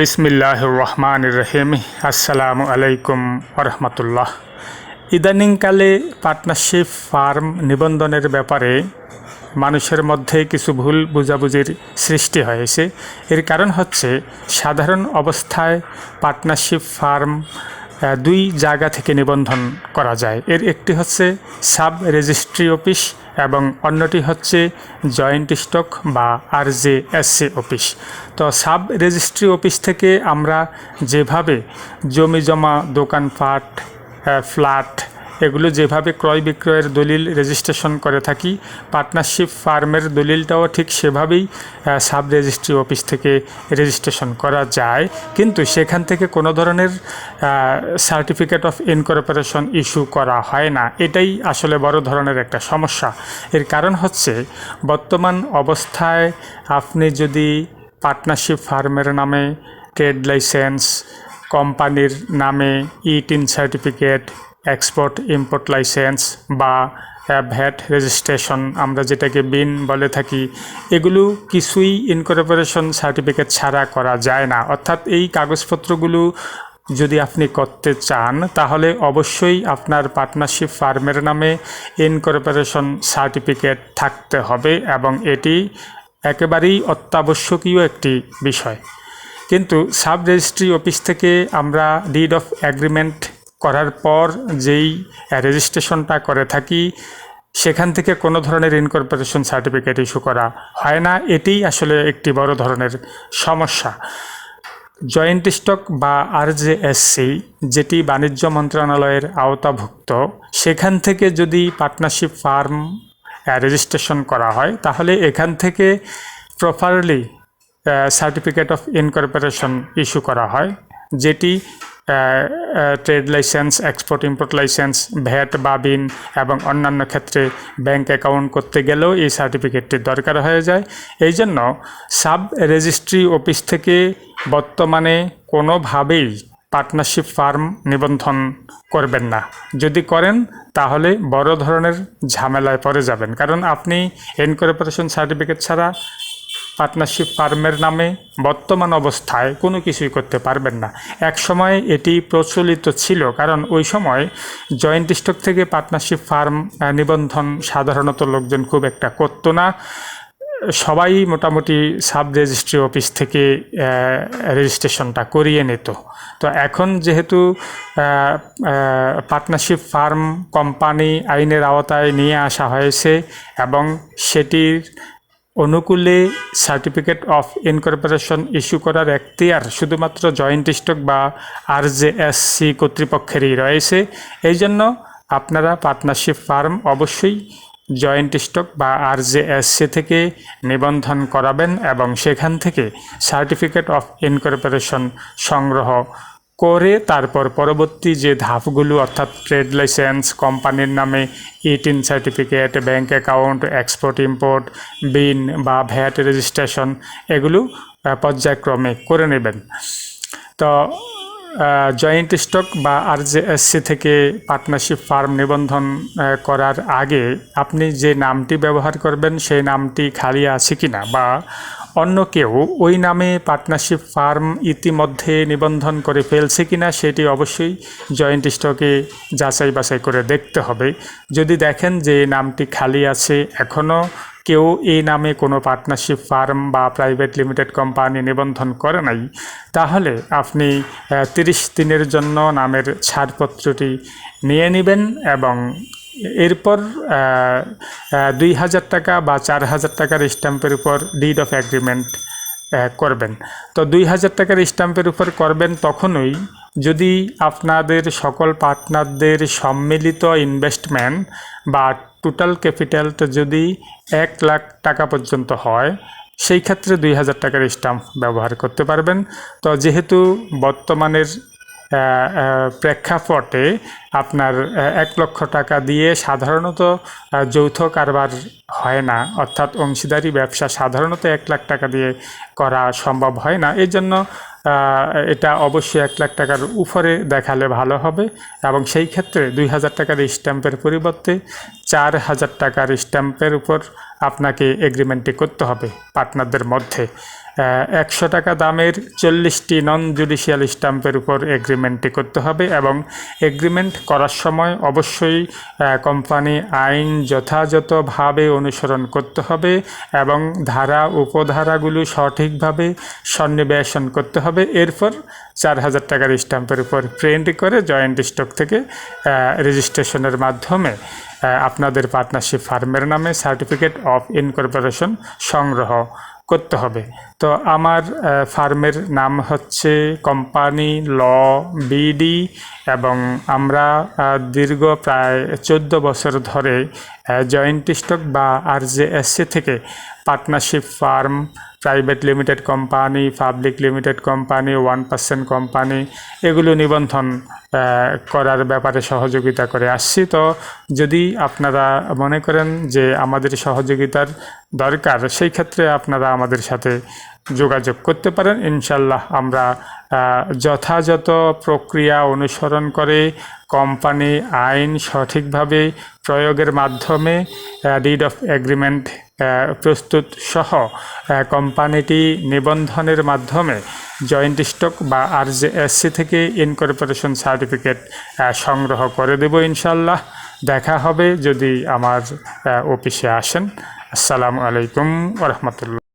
বিসমিল্লাহ রহমান রহিম। আসসালামু আলাইকুম রহমতুল্লাহ ইদানিংকালে পার্টনারশিপ ফার্ম নিবন্ধনের ব্যাপারে মানুষের মধ্যে কিছু ভুল বুঝাবুঝির সৃষ্টি হয়েছে। এর কারণ হচ্ছে, সাধারণ অবস্থায় পার্টনারশিপ ফার্ম দুই জায়গা থেকে নিবন্ধন করা যায়। এর একটি হচ্ছে সাব রেজিস্ট্রি অফিস এবং অন্যটি হচ্ছে জয়েন্ট স্টক বা আর জে এসসি অফিস। তো সাব রেজিস্ট্রি অফিস থেকে আমরা যেভাবে জমি জমা, দোকানপাট ফ্ল্যাট এগুলো যেভাবে ক্রয় বিক্রয়ের দলিল রেজিস্ট্রেশন করে থাকি, পার্টনারশিপ ফার্মের দলিলটাও ঠিক সেভাবেই সাব রেজিস্ট্রি অফিস থেকে রেজিস্ট্রেশন করা যায়। কিন্তু সেখান থেকে কোনো ধরনের সার্টিফিকেট অফ ইনকর্পোরেশন ইস্যু করা হয় না। এটাই আসলে বড় ধরনের একটা সমস্যা। এর কারণ হচ্ছে, বর্তমান অবস্থায় আপনি যদি পার্টনারশিপ ফার্মের নামে ট্রেড লাইসেন্স, কোম্পানির নামে e TIN certificate export import licence বা ভ্যাট রেজিস্ট্রেশন আমরা যেটাকে বিন বলে থাকি, এগুলো কিছুই ইনকর্পোরেশন সার্টিফিকেট ছাড়া করা যায় না। অর্থাৎ এই কাগজপত্রগুলো যদি আপনি করতে চান, তাহলে অবশ্যই আপনার পার্টনারশিপ ফার্মের নামে ইনকর্পোরেশন সার্টিফিকেট থাকতে হবে এবং এটি একেবারেই অত্যাবশ্যকীয় একটি বিষয়। কিন্তু সাব রেজিস্ট্রি অফিস থেকে আমরা ডিড অফ অ্যাগ্রিমেন্ট করার পর যেই রেজিস্ট্রেশনটা করে থাকি, সেখান থেকে কোনো ধরনের ইনকর্পোরেশন সার্টিফিকেট ইস্যু করা হয় না। এটিই আসলে একটি বড় ধরনের সমস্যা। জয়েন্ট স্টক বা আরজেএসসি যেটি বাণিজ্য মন্ত্রণালয়ের আওতাভুক্ত, সেখান থেকে যদি পার্টনারশিপ ফার্ম রেজিস্ট্রেশন করা হয়, তাহলে এখান থেকে properly certificate of incorporation issue করা হয়, যেটি trade licence export import licence VAT বা বিন এবং অন্যান্য ক্ষেত্রে ব্যাংক অ্যাকাউন্ট করতে গেলেও এই সার্টিফিকেটটি দরকার হয়ে যায়। এই জন্য সাব রেজিস্ট্রি অফিস থেকে বর্তমানে কোনোভাবেই পার্টনারশিপ ফার্ম নিবন্ধন করবেন না। যদি করেন, তাহলে বড় ধরনের ঝামেলায় পড়ে যাবেন। কারণ আপনি ইনকর্পোরেশন সার্টিফিকেট ছাড়া পার্টনারশিপ ফার্মের নামে বর্তমান অবস্থায় কোনো কিছুই করতে পারবেন না। এক সময় এটি প্রচলিত ছিল, কারণ ওই সময় জয়েন্ট স্টক থেকে পার্টনারশিপ ফার্ম নিবন্ধন সাধারণত লোকজন খুব একটা করতো না। সবাই মোটামুটি সাব রেজিস্ট্রি অফিস থেকে রেজিস্ট্রেশনটা করিয়ে নিত। তো এখন যেহেতু পার্টনারশিপ ফার্ম কোম্পানি আইনের আওতায় নিয়ে আসা হয়েছে এবং সেটির অনুকূলে সার্টিফিকেট অফ ইনকর্পোরেশন ইস্যু করার এখতিয়ার শুধুমাত্র জয়েন্ট স্টক বা আর জে এস সি কর্তৃপক্ষেরই রয়েছে। এই জন্য আপনারা পার্টনারশিপ ফার্ম অবশ্যই জয়েন্ট স্টক বা আর জে এস সি থেকে নিবন্ধন করাবেন এবং সেখান থেকে সার্টিফিকেট অফ ইনকর্পোরেশন সংগ্রহ করে তারপর পরবর্তী যে ধাপগুলো, অর্থাৎ ট্রেড লাইসেন্স কোম্পানির নামে e TIN certificate bank account export import BIN বা ভ্যাট রেজিস্ট্রেশন এগুলো পর্যায়ক্রমে করে নেবেন। তো জয়েন্ট স্টক বা আরজেএসসি থেকে পার্টনারশিপ ফার্ম নিবন্ধন করার আগে আপনি যে নামটি ব্যবহার করবেন, সেই নামটি খালি আছে কিনা বা অন্য কেউ ওই নামে পার্টনারশিপ ফার্ম ইতিমধ্যে নিবন্ধন করে ফেলছে কিনা সেটি অবশ্যই জয়েন্ট স্টকে যাচাই বাছাই করে দেখতে হবে। যদি দেখেন যে নামটি খালি আছে, এখনও কেউ এই নামে কোনো পার্টনারশিপ ফার্ম বা প্রাইভেট লিমিটেড কোম্পানি নিবন্ধন করে নাই, তাহলে আপনি তিরিশ দিনের জন্য নামের ছাড়পত্রটি নিয়ে নেবেন এবং এরপর দুই হাজার টাকা বা চার হাজার টাকার স্ট্যাম্পের উপর ডিড অফ অ্যাগ্রিমেন্ট করবেন। তো দুই হাজার টাকার স্ট্যাম্পের উপর করবেন তখনই যদি আপনাদের সকল পার্টনারদের সম্মিলিত ইনভেস্টমেন্ট বা টোটাল ক্যাপিটালটা যদি এক লাখ টাকা পর্যন্ত হয়, সেই ক্ষেত্রে দুই হাজার টাকার স্ট্যাম্প ব্যবহার করতে পারবেন। তো যেহেতু বর্তমানের প্রেক্ষাপটে আপনার এক লক্ষ টাকা দিয়ে সাধারণত যৌথ কারবার হয় না। অর্থাৎ অংশীদারি ব্যবসা সাধারণত এক লাখ টাকা দিয়ে করা সম্ভব হয় না। এই জন্য এটা অবশ্যই এক লাখ টাকার উপরে দেখালে ভালো হবে এবং সেই ক্ষেত্রে দুই হাজার টাকার স্ট্যাম্পের পরিবর্তে চার হাজার টাকার স্ট্যাম্পের উপর আপনাকে এগ্রিমেন্টটি করতে হবে পার্টনারদের মধ্যে। একশো টাকা দামের চল্লিশটি নন জুডিশিয়াল স্ট্যাম্পের উপর এগ্রিমেন্টটি করতে হবে এবং এগ্রিমেন্ট করার সময় অবশ্যই কোম্পানি আইন যথাযথভাবে অনুসরণ করতে হবে এবং ধারা, উপধারাগুলো সঠিকভাবে সন্নিবেশন করতে হবে। এরপর চার হাজার টাকার স্ট্যাম্পের উপর প্রিন্ট করে জয়েন্ট স্টক থেকে রেজিস্ট্রেশনের মাধ্যমে আপনাদের পার্টনারশিপ ফার্মের নামে সার্টিফিকেট অফ ইনকর্পোরেশন সংগ্রহ করতে হবে। তো আমার ফার্মের নাম হচ্ছে কোম্পানি ল বিডি এবং আমরা দীর্ঘ প্রায় চোদ্দ বছর ধরে জয়েন্ট স্টক বা আর থেকে partnership firm private limited company public limited company one percent company এগুলো নিবন্ধন করার ব্যাপারে সহযোগিতা করে আসছি। তো যদি আপনারা মনে করেন যে আমাদের সহযোগিতার দরকার, সেই ক্ষেত্রে আপনারা আমাদের সাথে যোগাযোগ করতে পারেন। ইনশাল্লাহ আমরা যথাযথ প্রক্রিয়া অনুসরণ করে কোম্পানি আইন সঠিকভাবে প্রয়োগের মাধ্যমে ডিড অফ এগ্রিমেন্ট প্রস্তুত সহ কোম্পানিটি নিবন্ধনের মাধ্যমে জয়েন্ট স্টক বা আর থেকে ইনকর্পোরেশন সার্টিফিকেট সংগ্রহ করে দেব ইনশাল্লাহ দেখা হবে যদি আমার অফিসে আসেন। আসসালামু আলাইকুম ওরহমতুল্লাহ